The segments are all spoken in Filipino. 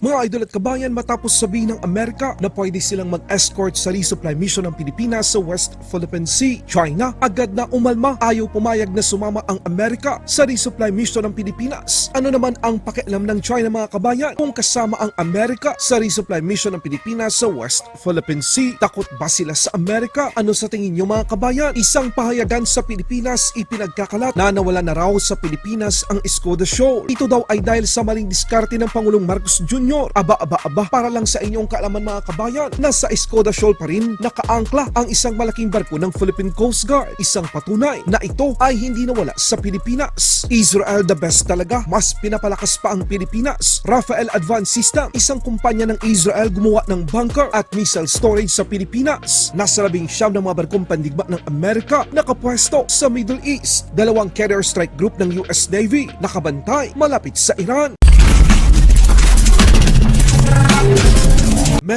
Mga idol at kabayan matapos sabihin ng Amerika na pwede silang mag-escort sa resupply mission ng Pilipinas sa West Philippine Sea, China agad na umalma ayaw pumayag na sumama ang Amerika sa resupply mission ng Pilipinas. Ano naman ang pakialam ng China mga kabayan kung kasama ang Amerika sa resupply mission ng Pilipinas sa West Philippine Sea? Takot ba sila sa Amerika? Ano sa tingin niyo mga kabayan? Isang pahayagan sa Pilipinas ipinagkakalat na nawala na raw sa Pilipinas ang Escoda Shoal. Ito daw ay dahil sa maling diskarte ng Pangulong Marcos Jr. Aba, aba, aba, para lang sa inyong kaalaman mga kabayan, nasa Escoda Shoal pa rin nakaangkla ang isang malaking barko ng Philippine Coast Guard. Isang patunay na ito ay hindi nawala sa Pilipinas. Israel the best talaga, mas pinapalakas pa ang Pilipinas. Rafael Advanced System, isang kumpanya ng Israel gumawa ng bunker at missile storage sa Pilipinas. Nasa labing siyam ng mga barkong pandigma ng Amerika nakapwesto sa Middle East. Dalawang carrier strike group ng US Navy nakabantay malapit sa Iran.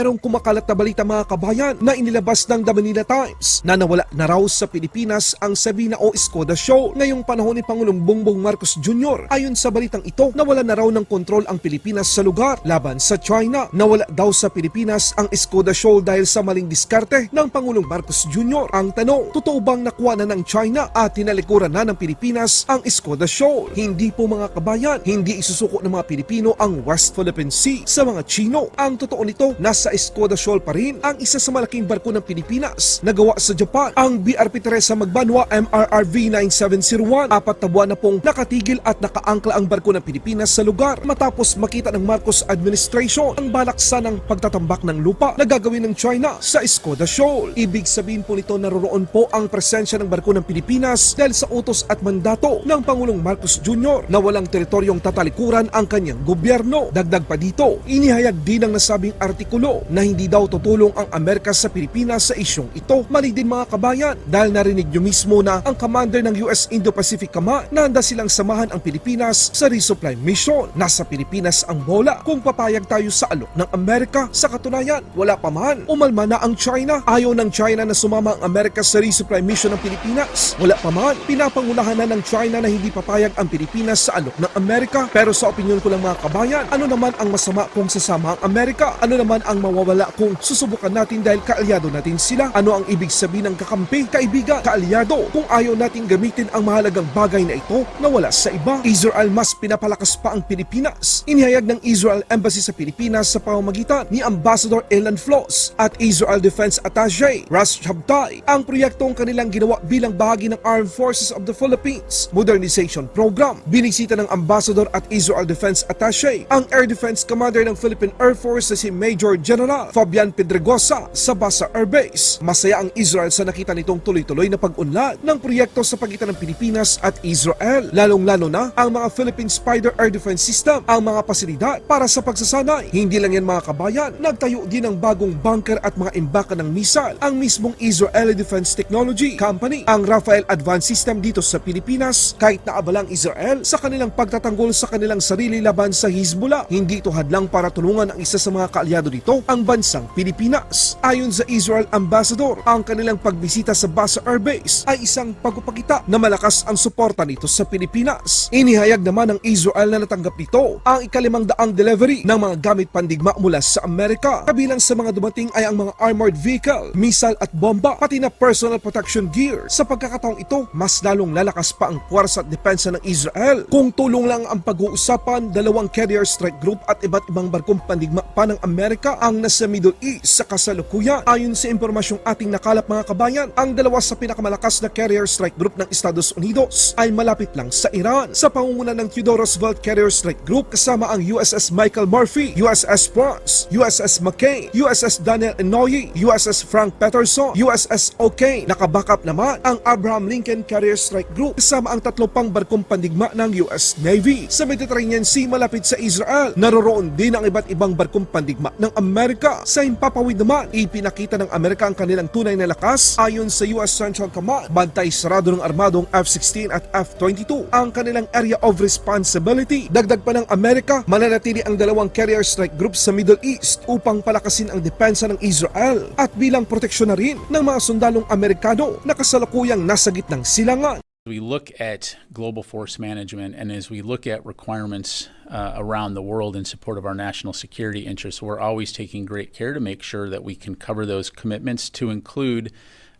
Merong kumakalat na balita mga kabayan na inilabas ng The Manila Times na nawala na raw sa Pilipinas ang Sabina o Escoda Show ngayong panahon ni Pangulong Bongbong Marcos Jr. Ayon sa balitang ito, nawala na raw ng kontrol ang Pilipinas sa lugar laban sa China. Nawala daw sa Pilipinas ang Escoda Show dahil sa maling diskarte ng Pangulong Marcos Jr. Ang tanong, totoo bang nakuha na ng China at tinalikuran na ng Pilipinas ang Escoda Shoal? Hindi po mga kabayan, hindi isusuko ng mga Pilipino ang West Philippine Sea sa mga Chino. Ang totoo nito, nasa Escoda Shoal pa rin ang isa sa malaking barko ng Pilipinas na gawa sa Japan. Ang BRP Teresa Magbanwa MRRV 9701. Apat na buwan na pong nakatigil at nakaangkla ang barko ng Pilipinas sa lugar matapos makita ng Marcos administration ang balaksa ng pagtatambak ng lupa na gagawin ng China sa Escoda Shoal. Ibig sabihin po nito naroroon po ang presensya ng barko ng Pilipinas dahil sa utos at mandato ng Pangulong Marcos Jr. na walang teritoryong tatalikuran ang kanyang gobyerno. Dagdag pa dito, inihayag din ng nasabing artikulo na hindi daw tutulong ang Amerika sa Pilipinas sa isyong ito. Mali din mga kabayan dahil narinig nyo mismo na ang commander ng US Indo-Pacific Command na handa silang samahan ang Pilipinas sa resupply mission. Nasa Pilipinas ang bola kung papayag tayo sa alok ng Amerika. Sa katunayan, wala pa man. Umalma na ang China. Ayaw ng China na sumama ang Amerika sa resupply mission ng Pilipinas. Wala pa man. Pinapangunahan na ng China na hindi papayag ang Pilipinas sa alok ng Amerika. Pero sa opinion ko lang mga kabayan, ano naman ang masama kung sasama ang Amerika? Ano naman ang mawawala kung susubukan natin dahil kaalyado natin sila? Ano ang ibig sabihin ng kakampi, kaibigan, kaalyado? Kung ayaw natin gamitin ang mahalagang bagay na ito na wala sa iba, Israel mas pinapalakas pa ang Pilipinas. Inihayag ng Israel Embassy sa Pilipinas sa pamamagitan ni Ambassador Elan Floss at Israel Defense Attaché Ras Shabtai ang proyektong kanilang ginawa bilang bahagi ng Armed Forces of the Philippines Modernization Program. Binisita ng Ambassador at Israel Defense Attaché ang Air Defense Commander ng Philippine Air Force na si Major General Fabian Pedregosa sa Basa Air Base. Masaya ang Israel sa nakita nitong tuloy-tuloy na pag-unlad ng proyekto sa pagitan ng Pilipinas at Israel. Lalong-lalo na ang mga Philippine Spider Air Defense System, ang mga pasilidad para sa pagsasanay. Hindi lang yan mga kabayan, nagtayo din ng bagong bunker at mga imbakan ng missile ang mismong Israeli Defense Technology Company, ang Rafael Advanced System dito sa Pilipinas. Kahit naabalang Israel sa kanilang pagtatanggol sa kanilang sarili laban sa Hezbollah, hindi ito hadlang para tulungan ang isa sa mga kaalyado dito, ang bansang Pilipinas. Ayon sa Israel Ambassador, ang kanilang pagbisita sa Basa Air Base ay isang pagpapakita na malakas ang suporta nito sa Pilipinas. Inihayag naman ng Israel na natanggap nito ang ikalimang daang delivery ng mga gamit pandigma mula sa Amerika. Kabilang sa mga dumating ay ang mga armored vehicle, missile at bomba, pati na personal protection gear. Sa pagkakataong ito, mas lalong lalakas pa ang puwersa at depensa ng Israel. Kung tulong lang ang pag-uusapan, dalawang carrier strike group at iba't ibang barkong pandigma pa ng Amerika ang nasa Middle East sa kasalukuyan. Ayon sa impormasyong ating nakalap mga kabayan, ang dalawa sa pinakamalakas na carrier strike group ng Estados Unidos ay malapit lang sa Iran. Sa pangunguna ng Theodore Roosevelt Carrier Strike Group kasama ang USS Michael Murphy, USS France, USS McCain, USS Daniel Inouye, USS Frank Peterson, USS O'Kane. Nakabackup naman ang Abraham Lincoln Carrier Strike Group kasama ang tatlo pang barkong pandigma ng US Navy. Sa Mediterranean Sea malapit sa Israel, naroroon din ang iba't ibang barkong pandigma ng Amerika. Sa Himpapawid naman, ipinakita ng Amerika ang kanilang tunay na lakas ayon sa US Central Command. Bantay sarado ng armadong F-16 at F-22 ang kanilang area of responsibility. Dagdag pa ng Amerika, mananatili ang dalawang carrier strike group sa Middle East upang palakasin ang depensa ng Israel at bilang proteksyon na rin ng mga sundalong Amerikano na kasalukuyang nasa gitnang silangan we look at global force management and as we look at requirements uh, around the world in support of our national security interests, we're always taking great care to make sure that we can cover those commitments to include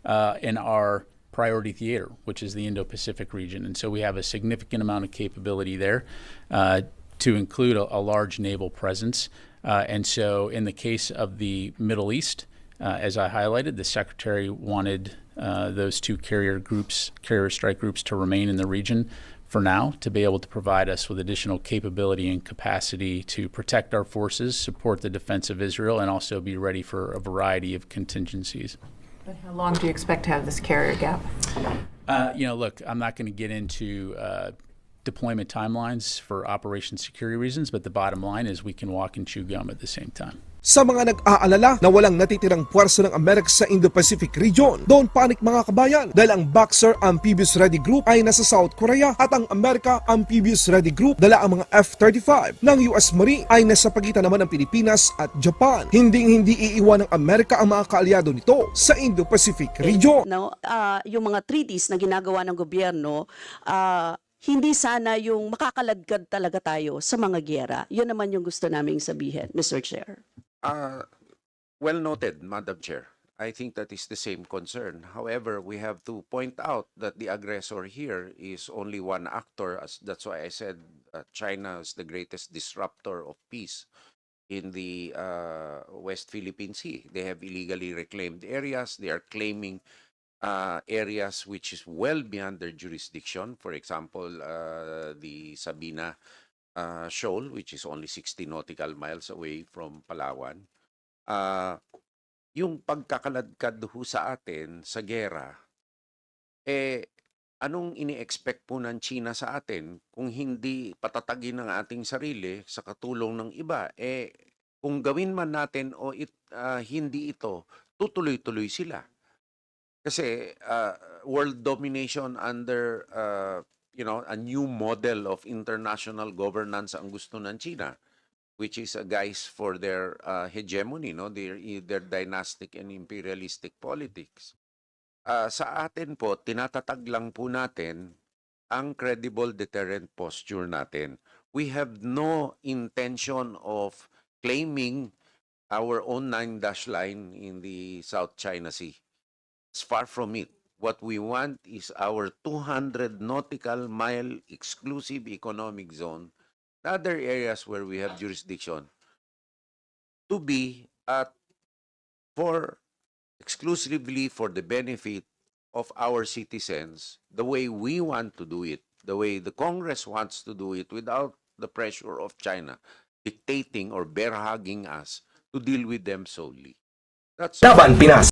uh, in our priority theater, which is the Indo Pacific region. And so we have a significant amount of capability there uh, to include a, a large naval presence. Uh, and so, in the case of the Middle East, uh, as I highlighted, the Secretary wanted uh, those two carrier groups, carrier strike groups, to remain in the region for now to be able to provide us with additional capability and capacity to protect our forces, support the defense of Israel, and also be ready for a variety of contingencies. But how long do you expect to have this carrier gap? Uh, you know, look, I'm not going to get into uh, deployment timelines for operation security reasons, but the bottom line is we can walk and chew gum at the same time. Sa mga nag-aalala na walang natitirang puwersa ng Amerika sa Indo-Pacific region, don't panic mga kabayan dahil ang Boxer Amphibious Ready Group ay nasa South Korea at ang America Amphibious Ready Group dala ang mga F-35 ng US Marine ay nasa pagitan naman ng Pilipinas at Japan. Hindi hindi iiwan ng Amerika ang mga kaalyado nito sa Indo-Pacific region. no ah, yung mga treaties na ginagawa ng gobyerno ah, hindi sana yung makakaladkad talaga tayo sa mga gyera. Yun naman yung gusto naming sabihin, Mr. Chair. Uh, well noted, Madam Chair. I think that is the same concern. However, we have to point out that the aggressor here is only one actor. As that's why I said uh, China is the greatest disruptor of peace in the uh, West Philippine Sea. They have illegally reclaimed areas. They are claiming uh, areas which is well beyond their jurisdiction. For example, uh, the Sabina uh, shoal, which is only 60 nautical miles away from Palawan. Uh, yung pagkakaladkad ho sa atin sa gera, eh, anong ini-expect po ng China sa atin kung hindi patatagin ng ating sarili sa katulong ng iba? Eh, kung gawin man natin o it, ah, hindi ito, tutuloy-tuloy sila. Kasi ah, world domination under ah, you know a new model of international governance ang gusto ng China which is a guise for their ah, hegemony no their their dynastic and imperialistic politics. Ah, sa atin po tinatatag lang po natin ang credible deterrent posture natin. We have no intention of claiming our own nine dash line in the South China Sea. It's far from it. What we want is our 200 nautical mile exclusive economic zone, the other areas where we have jurisdiction, to be at for exclusively for the benefit of our citizens, the way we want to do it, the way the Congress wants to do it without the pressure of China dictating or bear hugging us to deal with them solely. That's Laban Pinas.